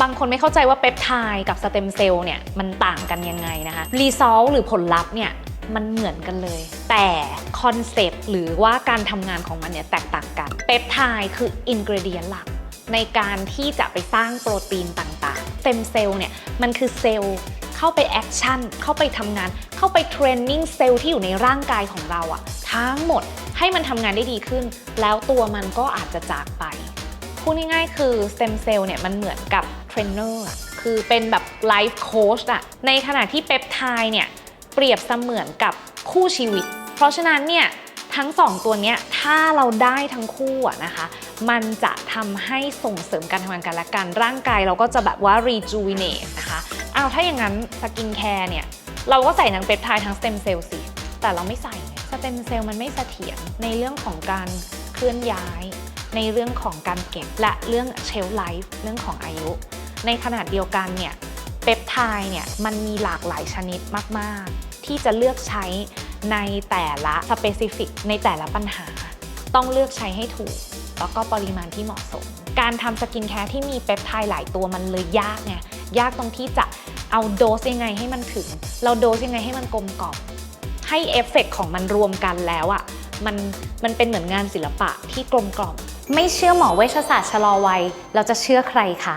บางคนไม่เข้าใจว่าเปปไทด์กับสเต็มเซลล์เนี่ยมันต่างกันยังไงนะคะรีซอลหรือผลลัพธ์เนี่ยมันเหมือนกันเลย แต่คอนเซปต์หรือว่าการทำงานของมันเนี่ยแตกต่างกันเปปไทด์คืออินกรเดียนหลัก ในการที่จะไปสร้างโปรตีนต่างๆเต็มเซลล์เนี่ยมันคือเซลล์เข้าไปแอคชั่นเข้าไปทำงาน เข้าไปเทรนนิ่งเซลล์ที่อยู่ในร่างกายของเราอะทั้งหมดให้มันทำงานได้ดีขึ้น แล้วตัวมันก็อาจจะจากไปพูดง่ายๆคือสเต็มเซลล์เนี่ยมันเหมือนกับ เทรนเนอร์คือเป็นแบบไลฟ์โค้ชอะในขณะที่เปปไทด์เนี่ยเปรียบเสมือนกับคู่ชีวิต เพราะฉะนั้นเนี่ยทั้งสองตัวเนี้ยถ้าเราได้ทั้งคู่นะคะ มันจะทำให้ส่งเสริมการทำงานกันและกัน ร่างกายเราก็จะแบบว่า rejuvenate นะคะเอาถ้าอย่างนั้นสกินแคร์เนี่ย เราก็ใส่ทั้งเปปไทด์ทั้งสเต็มเซลล์สิ แต่เราไม่ใส่สเต็มเซลล์มันไม่เสถียรในเรื่องของการเคลื่อนย้าย ในเรื่องของการเก็บและเรื่องเชลไลฟ์เรื่องของอายุ ในขนาดเดียวกันเนี่ยเปปไทด์เนี่ยมันมีหลากหลายชนิดมาก ๆ ที่จะเลือกใช้ในแต่ละสเปซิฟิกในแต่ละปัญหา ต้องเลือกใช้ให้ถูก แล้วก็ปริมาณที่เหมาะสม การทำสกินแคร์ที่มีเปปไทด์หลายตัวมันเลยยากไงยากตรงที่จะเอาโดสยังไงให้มันถึง เราโดสยังไงให้มันกลมกล่อมให้เอฟเฟกต์ของมันรวมกันแล้วอะ่ะมันมันเป็นเหมือนงานศิลปะที่กลมกล่อม ไม่เชื่อหมอเวชศาสตร์ชะลอวัย เราจะเชื่อใครคะ